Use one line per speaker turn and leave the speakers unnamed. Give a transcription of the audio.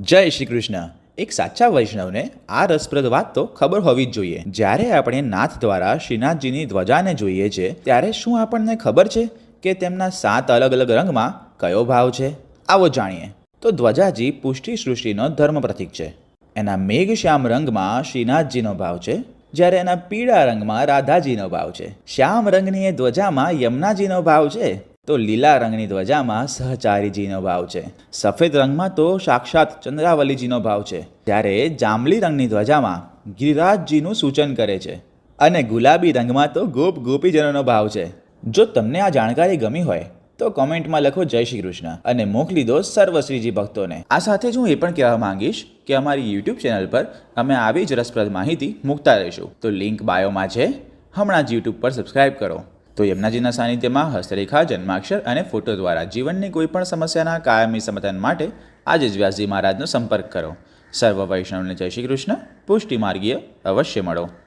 જય શ્રી કૃષ્ણ. એક સાચા વૈષ્ણવને આ રસપ્રદ વાત તો ખબર હોવી જ જોઈએ. જ્યારે આપણે નાથ દ્વારા શ્રીનાથજીની ધ્વજાને જોઈએ છે, ત્યારે શું આપણને ખબર છે કે તેમના સાત અલગ અલગ રંગમાં કયો ભાવ છે? આવો જાણીએ. તો ધ્વજાજી પુષ્ટિ સૃષ્ટિનો ધર્મ પ્રતીક છે. એના મેઘશ્યામ રંગમાં શ્રીનાથજીનો ભાવ છે, જ્યારે એના પીળા રંગમાં રાધાજીનો ભાવ છે. શ્યામ રંગની એ ધ્વજામાં યમુનાજીનો ભાવ છે. તો લીલા રંગની ધ્વજામાં સહચારીજીનો ભાવ છે. સફેદ રંગમાં તો સાક્ષાત ચંદ્રાવલીજીનો ભાવ છે. જ્યારે જાંબલી રંગની ધ્વજામાં ગિરિરાજજીનું સૂચન કરે છે અને ગુલાબી રંગમાં તો ગોપ ગોપીજનોનો ભાવ છે. જો તમને આ જાણકારી ગમી હોય, તો કોમેન્ટમાં લખો જય શ્રી કૃષ્ણ અને મોકલી દો સર્વશ્રીજી ભક્તોને. આ સાથે જ હું એ પણ કહેવા માંગીશ કે અમારી યુટ્યુબ ચેનલ પર અમે આવી જ રસપ્રદ માહિતી મૂકતા રહીશું. તો લિંક બાયોમાં છે. હમણાં જ યુટ્યુબ પર સબસ્ક્રાઈબ કરો. તો યમુનાજીના સાનિધ્યમાં હસ્તરેખા, જન્માક્ષર અને ફોટો દ્વારા જીવનની કોઈપણ સમસ્યાના કાયમી સમાધાન માટે આજે જ વ્યાસજી મહારાજનો સંપર્ક કરો. સર્વ વૈષ્ણવને જય શ્રી કૃષ્ણ. પુષ્ટિ માર્ગીય અવશ્ય મળો.